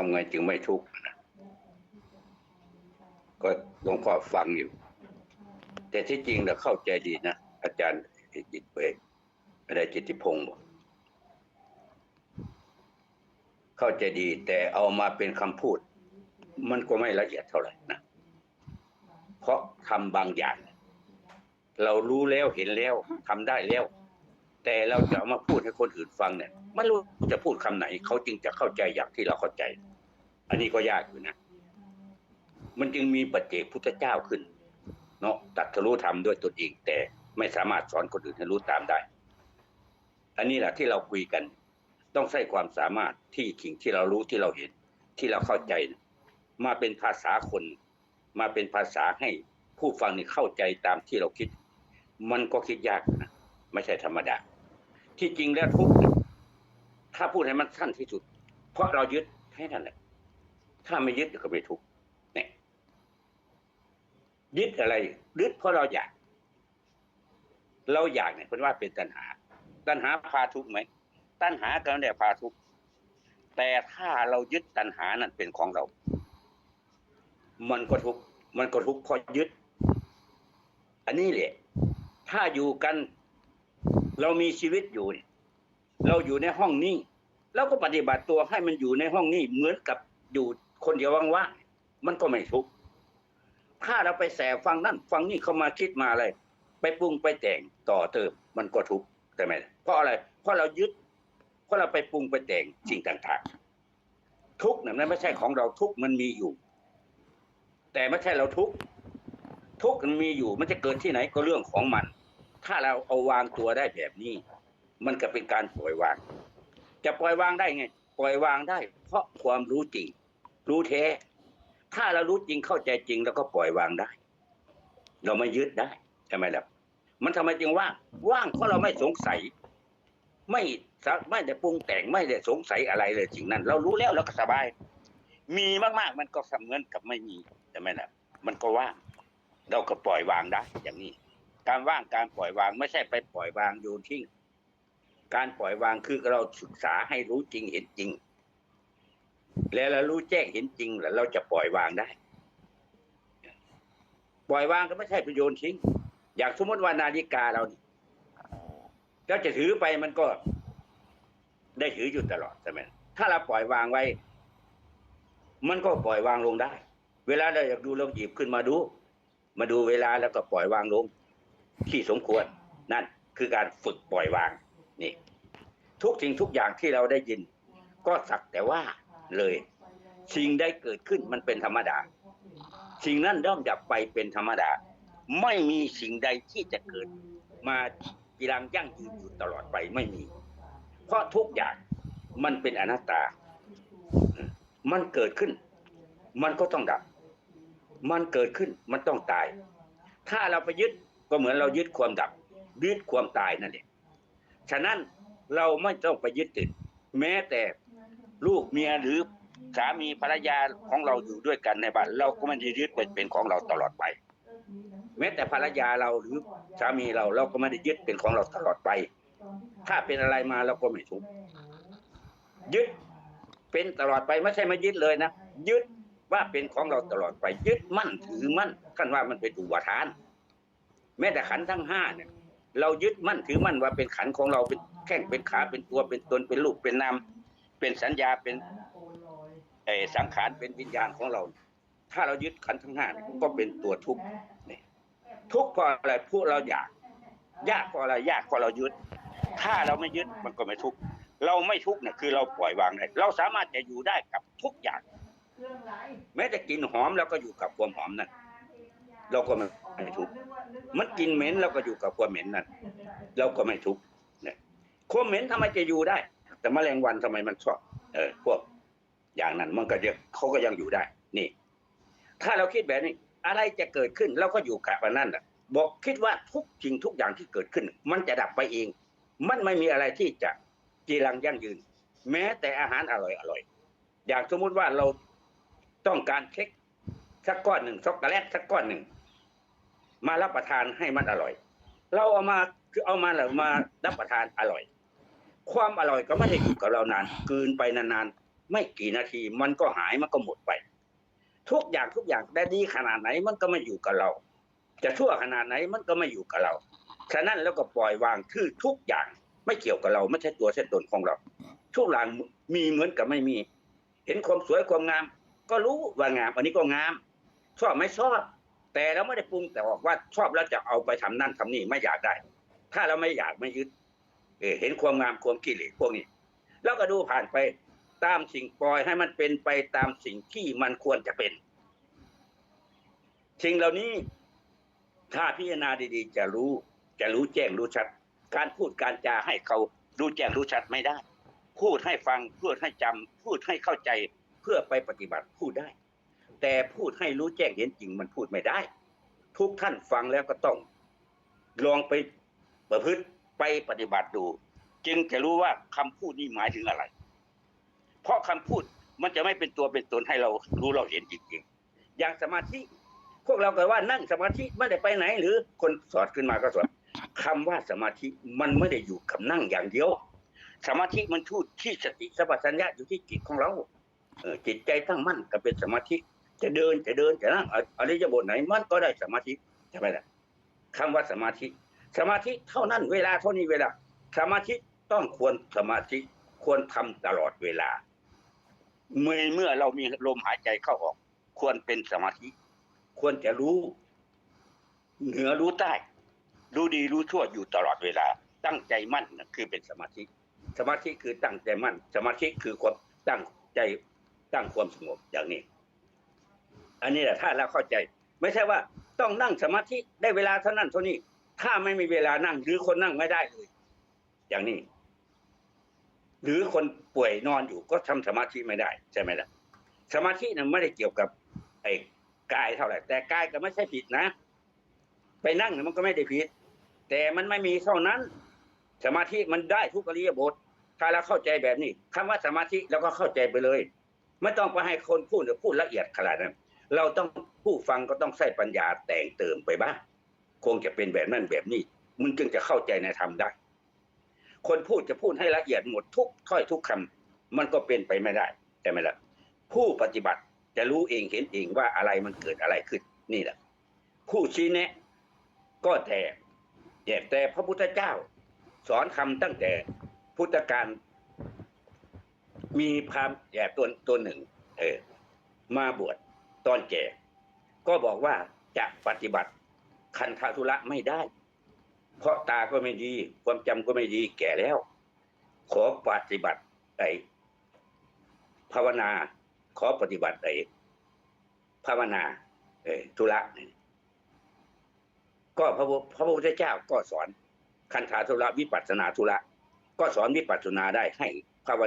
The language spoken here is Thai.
ทำไงจึงไม่ทุกข์ก็หลวงพ่อฟังอยู่ แต่ที่จริงเราเข้าใจดีนะ อาจารย์จิตเวกอะไรจิตติพงศ์บอกเข้าใจดี แต่เอามาเป็นคำพูด มันก็ไม่ละเอียดเท่าไหร่นะ เพราะทำบางอย่าง เรารู้แล้วเห็นแล้วทำได้แล้ว แต่เราจะเอามาพูดให้คนอื่นฟังเนี่ยไม่รู้จะพูดคำไหน เขาจึงจะเข้าใจอย่างที่เราเข้าใจ อันนี้ก็ยากอยู่นะ มันจึงมีปัจเจกพุทธเจ้าขึ้น เนาะตัดทะลุธรรมด้วยตนเอง แต่ไม่สามารถสอนคนอื่นให้รู้ตามได้ อันนี้แหละที่เราคุยกัน ต้องใช้ความสามารถที่สิ่งที่เรารู้ที่เราเห็น ที่เราเข้าใจ มาเป็นภาษาคน มาเป็นภาษาให้ผู้ฟังนี่เข้าใจตามที่เราคิด มันก็คิดยากนะไม่ใช่ธรรมดา ที่จริงแล้วทุกถ้าพูดให้มันสั้นที่สุด เพราะเรายึดแค่นั้นแหละ ถ้าไม่ยึดก็ไม่ทุกข์เนี่ยยึดอะไรยึดเพราะเราอยาก เราอยากเนี่ยเป็นว่าเป็นตัณหา ตัณหาพาทุกข์ไหมตัณหาก็ไม่ได้พาทุกข์แต่ถ้าเรายึดตัณหานั้นเป็นของเรา มันก็ทุกข์มันก็ทุกข์เพราะยึด อันนี้แหละ ถ้าอยู่กัน เรามีชีวิตอยู่เนี่ยเราอยู่ในห้องนี้เราก็ปฏิบัติตัวให้มันอยู่ในห้องนี้เหมือนกับอยู่ คนเดียวว่างๆมันก็ไม่ทุกข์ถ้าเราไปแสฟังนั่นฟังนี่เขามาคิดมาอะไร ไปปรุงไปแต่งต่อเติมมันก็ทุกข์ใช่ไหมเพราะอะไร เพราะเรายึด เพราะเราไปปรุงไปแต่งสิ่งต่างๆ ทุกข์เนี่ยมันไม่ใช่ของเราทุกข์มันมีอยู่ แต่ไม่ใช่เราทุกข์ทุกข์มันมีอยู่ มันจะเกิดที่ไหนก็เรื่องของมัน ถ้าเราเอาวางตัวได้แบบนี้ มันก็เป็นการปล่อยวาง จะปล่อยวางได้ไง ปล่อยวางได้ เพราะความรู้จริง รู้แท้ ถ้าเรารู้จริงเข้าใจจริงแล้วก็ปล่อยวางได้ เราไม่ยึดได้ใช่ไหมล่ะมันทำไมจึงว่างว่างเพราะเราไม่สงสัย ไม่สะไม่ได้ปรุงแต่งไม่ได้สงสัยอะไรเลยสิ่งนั้น เรารู้แล้วเราก็สบาย มีมากๆมันก็เสมือนกับไม่มีใช่ไหมล่ะมันก็ว่าง เราก็ปล่อยวางได้ อย่างนี้ การว่างการปล่อยวางไม่ใช่ไปปล่อยวางโยนทิ้งการปล่อยวางคือเราศึกษาให้รู้จริงเห็นจริง แล้วเรารู้แจ้งเห็นจริงแล้วเราจะปล่อยวางได้ ปล่อยวางก็ไม่ใช่ไปโยนทิ้งอย่างสมมติว่านาฬิกาเรานี่เราจะถือไปมันก็ ได้ถืออยู่ตลอดใช่ไหมถ้าเราปล่อยวางไว้ มันก็ปล่อยวางลงได้ เวลาเราอยากดูเราหยิบขึ้นมาดู มาดูเวลาแล้วก็ปล่อยวางลง ที่สมควรนั่นคือการฝึกปล่อยวางนี่ ทุกสิ่งทุกอย่างที่เราได้ยิน ก็สักแต่ว่า เลย สิ่งได้เกิดขึ้นมันเป็นธรรมดา สิ่งนั้นย่อมดับไปเป็นธรรมดา ไม่มีสิ่งใดที่จะเกิดมากีรังยั่งยืนอยู่ตลอดไปไม่มี เพราะทุกอย่างมันเป็นอนัตตา มันเกิดขึ้น มันก็ต้องดับ มันเกิดขึ้นมันต้องตาย ถ้าเราไปยึดก็เหมือนเรายึดความดับ ยึดความตายนั่นเองฉะนั้นเราไม่ต้องไปยึดติด แม้แต่ ลูกเมียหรือสามีภรรยาของเราอยู่ด้วยกันในบ้านเราก็ไม่ได้ยึดเป็นเป็นของเราตลอดไปแม้แต่ภรรยาเราหรือสามีเราเราก็ไม่ได้ยึดเป็นของเราตลอดไป ถ้าเป็นอะไรมาเราก็ไม่ทุกยึดเป็นตลอดไปไม่ใช่มายึดเลยนะยึดว่าเป็นของเราตลอดไป ยึดมั่นถือมั่นกันว่ามันเป็นอุปทาน แม้แต่ขันทั้งห้าเนี่ยเรายึดมั่นถือมั่นว่าเป็นขันของเราเป็นแข้งเป็นขาเป็นตัวเป็นตนเป็นลูกเป็นนาม เป็นสัญญาเป็นเอสังขารเป็นวิญญาณของเรา ถ้าเรายึดขันทั้งห้านี่ก็เป็นตัวทุกข์นี่ทุกข์เพราะอะไรพวกเราอยากยากเพราะอะไรยากเพราะเรายึด ถ้าเราไม่ยึดมันก็ไม่ทุกข์เราไม่ทุกข์เนี่ยคือเราปล่อยวางได้เราสามารถจะอยู่ได้กับทุกอย่างแม้แต่กลินหอมเราก็อยู่กับความหอมนั่นเราก็ไม่ทุกข์มันกินเหม็นเราก็อยู่กับความเหม็นนั่นเราก็ไม่ทุกข์เนี่ยความเหม็นทำไมจะอยู่ได้ แต่แมลงวันทำไมมันชอบเออพวกอย่างนั้นมันก็ยังเขาก็ยังอยู่ได้ นี่ ถ้าเราคิดแบบนี้ อะไรจะเกิดขึ้นเราก็อยู่กับมันนั่นแหละบอกคิดว่าทุกสิ่งทุกอย่างที่เกิดขึ้น มันจะดับไปเอง มันไม่มีอะไรที่จะจีรังยั่งยืน แม้แต่อาหารอร่อยอร่อยอย่างสมมุติว่าเราต้องการเค้กสักก้อนหนึ่งช็อกโกแลตสักก้อนหนึ่งมารับประทานให้มันอร่อย เราเอามาคือเอามาแล้วมารับประทานอร่อย ความอร่อยก็ไม่ได้อยู่กับเรานานกืนไปนานๆไม่กี่นาที มันก็หายมันก็หมดไป ทุกอย่างทุกอย่างได้ดีขนาดไหนมันก็ไม่อยู่กับเรา จะชั่วขนาดไหนมันก็ไม่อยู่กับเราฉะนั้นแล้วก็ปล่อยวางคือทุกอย่างไม่เกี่ยวกับเราไม่ใช่ตัวเส้นตนของเรา ทุกอย่างมีเหมือนกับไม่มี เห็นความสวยความงาม ก็รู้ว่างามอันนี้ก็งาม ชอบไม่ชอบ แต่เราไม่ได้ปรุงแต่ออกว่าชอบแล้วจะเอาไปทำนั่นทำนี่ไม่อยากได้ ถ้าเราไม่อยากไม่ยึด เห็นความงามความกิเลสพวกนี้ แล้วก็ดูผ่านไปตามสิ่งปล่อยให้มันเป็นไปตามสิ่งที่มันควรจะเป็น สิ่งเหล่านี้ถ้าพิจารณาดีๆ จะรู้จะรู้แจ้งรู้ชัด การพูดการจาให้เขารู้แจ้งรู้ชัดไม่ได้ พูดให้ฟังพูดให้จำพูดให้เข้าใจเพื่อไปปฏิบัติพูดได้ แต่พูดให้รู้แจ้งเห็นจริงมันพูดไม่ได้ ทุกท่านฟังแล้วก็ต้อง ลองไปประพฤติ ไปปฏิบัติดู จึงจะรู้ว่าคำพูดนี้หมายถึงอะไร เพราะคำพูดมันจะไม่เป็นตัวเป็นตนให้เรารู้เราเห็นจริงๆอย่างสมาธิพวกเราก็ว่านั่งสมาธิไม่ได้ไปไหน หรือคนสอนขึ้นมาก็สอนคำว่าสมาธิมันไม่ได้อยู่กับนั่งอย่างเดียว สมาธิมันทูดที่สติสัมปชัญญะอยู่ที่จิตของเราเออจิตใจตั้งมั่นก็เป็นสมาธิ จะเดินจะเดินจะนั่งอะอริยบทไหนมันก็ได้สมาธิใช่ไหมล่ะคำว่าสมาธิ สมาธิเท่านั้นเวลาเท่านี้เวลา สมาธิต้องควรสมาธิควรทำตลอดเวลา เมื่อเมื่อเรามีลมหายใจเข้าออก ควรเป็นสมาธิ ควรจะรู้ เหนือรู้ใต้ รู้ดีรู้ชั่วอยู่ตลอดเวลา ตั้งใจมั่นนะคือเป็นสมาธิ สมาธิคือตั้งใจมั่น สมาธิคือความตั้งใจตั้งความสงบอย่างนี้ อันนี้แหละถ้าเราเข้าใจ ไม่ใช่ว่าต้องนั่งสมาธิได้เวลาเท่านั้นเท่านี้ ถ้าไม่มีเวลานั่ง หรือคนนั่งไม่ได้เลยอย่างนี้ หรือคนป่วยนอนอยู่ก็ทำสมาธิไม่ได้ใช่ไหมล่ะสมาธินั้นไม่ได้เกี่ยวกับ ไอ้กายเท่าไหร่แต่กายก็ไม่ใช่ผิดนะ ไปนั่งมันก็ไม่ได้ผิด แต่มันไม่มีเท่านั้น สมาธิมันได้ทุกอริยบทถ้าเราเข้าใจแบบนี้คำว่าสมาธิเราก็เข้าใจไปเลย ไม่ต้องไปให้คนพูดหรือพูดละเอียดขนาดนั้นเราต้องผู้ฟังก็ต้องใส่ปัญญาแต่งเติมไปบ้าง คงจะเป็นแบบนั้นแบบนี้มึงจึงจะเข้าใจในธรรมได้ คนพูดจะพูดให้ละเอียดหมดทุกถ้อยทุกคำมันก็เป็นไปไม่ได้ใช่ไหมล่ะผู้ปฏิบัติจะรู้เองเห็นเองว่าอะไรมันเกิดอะไรขึ้นนี่แหละผู้ชี้แนะ ก็แต่แต่แต่พระพุทธเจ้า สอนคำตั้งแต่พุทธการมีพราหมณ์แย่ตัวตัวหนึ่ง เออ มาบวชตอนแก่ ก็บอกว่าจะปฏิบัติ คันธทุระไม่ได้ เพราะตาก็ไม่ดี ความจำก็ไม่ดี แก่แล้ว ขอปฏิบัติไอ้ภาวนา ขอปฏิบัติไอ้ภาวนาเออธุระเนี่ยก็พระพระพุทธเจ้าก็สอนคันธาธุระวิปัสสนาธุระก็สอนวิปัสสนาได้ให้ภาว